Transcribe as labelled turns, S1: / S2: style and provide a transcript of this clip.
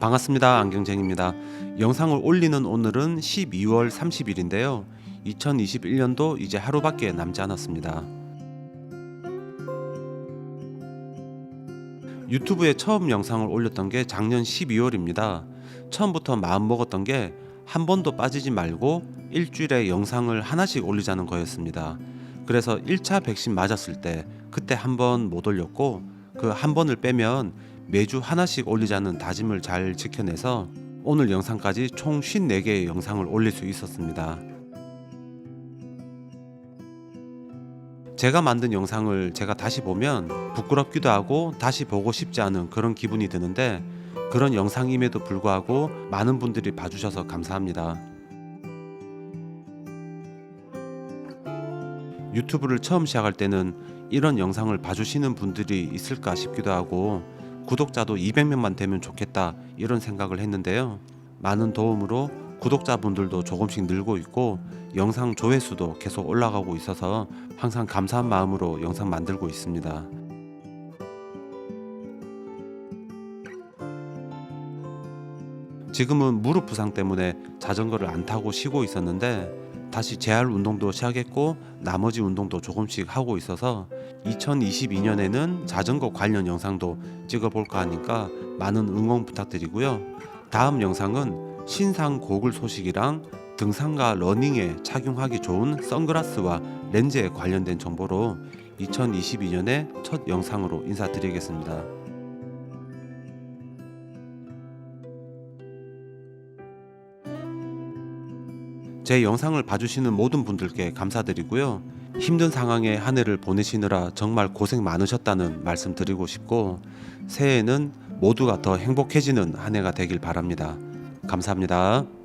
S1: 반갑습니다. 안경쟁입니다. 영상을 올리는 오늘은 12월 30일인데요. 2021년도 이제 하루밖에 남지 않았습니다. 유튜브에 처음 영상을 올렸던 게 작년 12월입니다. 처음부터 마음 먹었던 게 한 번도 빠지지 말고 일주일에 영상을 하나씩 올리자는 거였습니다. 그래서 1차 백신 맞았을 때 그때 한 번 못 올렸고 그 한 번을 빼면 매주 하나씩 올리자는 다짐을 잘 지켜내서 오늘 영상까지 총 54개의 영상을 올릴 수 있었습니다. 제가 만든 영상을 제가 다시 보면 부끄럽기도 하고 다시 보고 싶지 않은 그런 기분이 드는데 그런 영상임에도 불구하고 많은 분들이 봐주셔서 감사합니다. 유튜브를 처음 시작할 때는 이런 영상을 봐주시는 분들이 있을까 싶기도 하고 구독자도 200명만 되면 좋겠다 이런 생각을 했는데요. 많은 도움으로 구독자분들도 조금씩 늘고 있고 영상 조회수도 계속 올라가고 있어서 항상 감사한 마음으로 영상 만들고 있습니다. 지금은 무릎 부상 때문에 자전거를 안 타고 쉬고 있었는데 다시 재활 운동도 시작했고 나머지 운동도 조금씩 하고 있어서 2022년에는 자전거 관련 영상도 찍어볼까 하니까 많은 응원 부탁드리고요. 다음 영상은 신상 고글 소식이랑 등산과 러닝에 착용하기 좋은 선글라스와 렌즈에 관련된 정보로 2022년의 첫 영상으로 인사드리겠습니다. 제 영상을 봐주시는 모든 분들께 감사드리고요. 힘든 상황에 한 해를 보내시느라 정말 고생 많으셨다는 말씀 드리고 싶고 새해에는 모두가 더 행복해지는 한 해가 되길 바랍니다. 감사합니다.